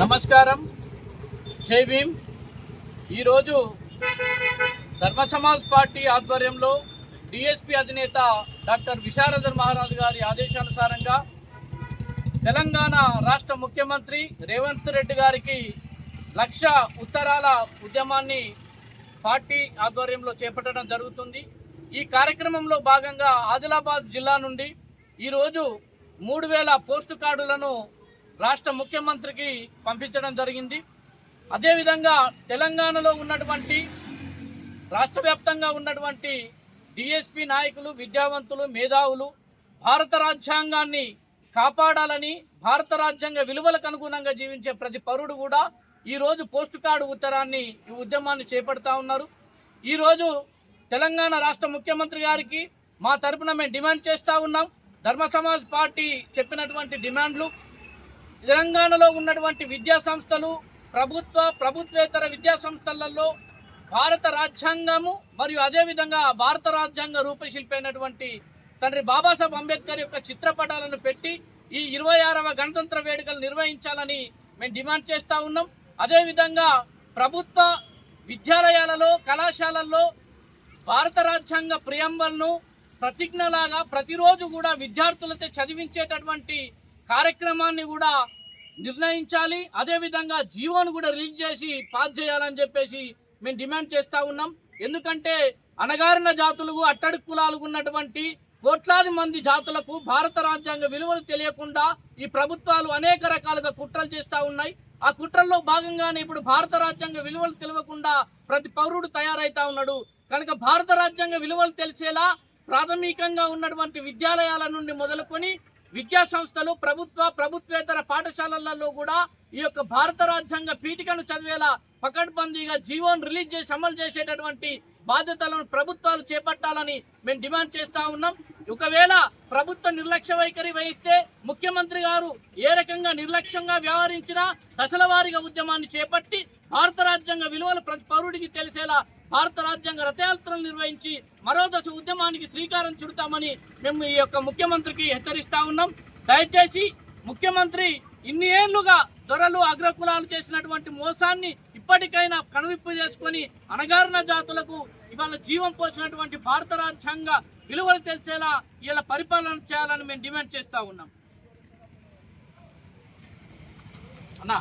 నమస్కారం. జై భీమ్. ఈరోజు ధర్మ సమాజ్ పార్టీ ఆధ్వర్యంలో డిఎస్పి అధినేత డాక్టర్ విశారదర్ మహారాజ్ గారి ఆదేశానుసారంగా తెలంగాణ రాష్ట్ర ముఖ్యమంత్రి రేవంత్ రెడ్డి గారికి లక్ష ఉత్తరాల ఉద్యమాన్ని పార్టీ ఆధ్వర్యంలో చేపట్టడం జరుగుతుంది. ఈ కార్యక్రమంలో భాగంగా ఆదిలాబాద్ జిల్లా నుండి ఈరోజు మూడు వేల పోస్టు కార్డులను రాష్ట్ర ముఖ్యమంత్రికి పంపించడం జరిగింది. అదేవిధంగా తెలంగాణలో ఉన్నటువంటి రాష్ట్ర వ్యాప్తంగా ఉన్నటువంటి డిఎస్పి నాయకులు విద్యావంతులు మేధావులు భారత రాజ్యాంగాన్ని కాపాడాలని భారత రాజ్యాంగ విలువలకు అనుగుణంగా జీవించే ప్రతి పౌరుడు కూడా ఈరోజు పోస్టు కార్డు ఉత్తరాన్ని ఈ ఉద్యమాన్ని చేపడతా ఉన్నారు. ఈరోజు తెలంగాణ రాష్ట్ర ముఖ్యమంత్రి గారికి మా తరపున మేము డిమాండ్ చేస్తూ ఉన్నాం. ధర్మ సమాజ్ పార్టీ చెప్పినటువంటి డిమాండ్లు తెలంగాణలో ఉన్నటువంటి విద్యా సంస్థలు ప్రభుత్వ ప్రభుత్వేతర విద్యా సంస్థలలో భారత రాజ్యాంగము మరియు అదేవిధంగా భారత రాజ్యాంగ రూపశిల్పి అయినటువంటి తండ్రి బాబాసాహెబ్ అంబేద్కర్ యొక్క చిత్రపటాలను పెట్టి ఈ ఇరవై ఆరవ గణతంత్ర వేడుకలు నిర్వహించాలని మేము డిమాండ్ చేస్తూ ఉన్నాం. అదేవిధంగా ప్రభుత్వ విద్యాలయాలలో కళాశాలల్లో భారత రాజ్యాంగ ప్రియంబల్ను ప్రతిజ్ఞలాగా ప్రతిరోజు కూడా విద్యార్థులతో చదివించేటటువంటి కార్యక్రమాన్ని కూడా నిర్ణయించాలి. అదేవిధంగా జీవోను కూడా రిలీజ్ చేసి పాస్ చేయాలని చెప్పేసి మేము డిమాండ్ చేస్తూ ఉన్నాం. ఎందుకంటే అణగారిన జాతులకు అట్టడుగు కులాలకు ఉన్నటువంటి కోట్లాది మంది జాతులకు భారత రాజ్యాంగ విలువలు తెలియకుండా ఈ ప్రభుత్వాలు అనేక రకాలుగా కుట్రలు చేస్తూ ఉన్నాయి. ఆ కుట్రల్లో భాగంగానే ఇప్పుడు భారత రాజ్యాంగ విలువలు తెలియకుండా ప్రతి పౌరుడు తయారైతా ఉన్నాడు. కనుక భారత రాజ్యాంగ విలువలు తెలిసేలా ప్రాథమికంగా ఉన్నటువంటి విద్యాలయాల నుండి మొదలుకొని విద్యా సంస్థలు ప్రభుత్వ ప్రభుత్వేతర పాఠశాలలలో కూడా ఈ యొక్క భారత రాజ్యాంగ పీఠికను చదివేలా పకడ్బందీగా జీవోను రిలీజ్ చేసి అమలు చేసేటటువంటి బాధ్యతలను ప్రభుత్వాలు చేపట్టాలని మేము డిమాండ్ చేస్తా ఉన్నాం. ఒకవేళ ప్రభుత్వ నిర్లక్ష్య వైఖరి వహిస్తే ముఖ్యమంత్రి గారు ఏ రకంగా నిర్లక్ష్యంగా వ్యవహరించినా దశలవారీగా ఉద్యమాన్ని చేపట్టి భారత రాజ్యాంగ విలువలు ప్రతి పౌరుడికి తెలిసేలా భారత రాజ్యాంగ రథయాత్రలు నిర్వహించి మరో దశ ఉద్యమానికి శ్రీకారం చుడతామని మేము ఈ యొక్క ముఖ్యమంత్రికి హెచ్చరిస్తా ఉన్నాం. దయచేసి ముఖ్యమంత్రి ఇన్ని ఏళ్ళుగా దొరలు అగ్రకులాలు చేసినటువంటి మోసాన్ని ఇప్పటికైనా కనువిప్పు చేసుకొని అణగారిన జాతులకు ఇవాళ జీవం పోసినటువంటి భారత రాజ్యాంగ విలువలు తెలిసేలా ఇలా పరిపాలన చేయాలని మేము డిమాండ్ చేస్తూ ఉన్నాం. అన్నా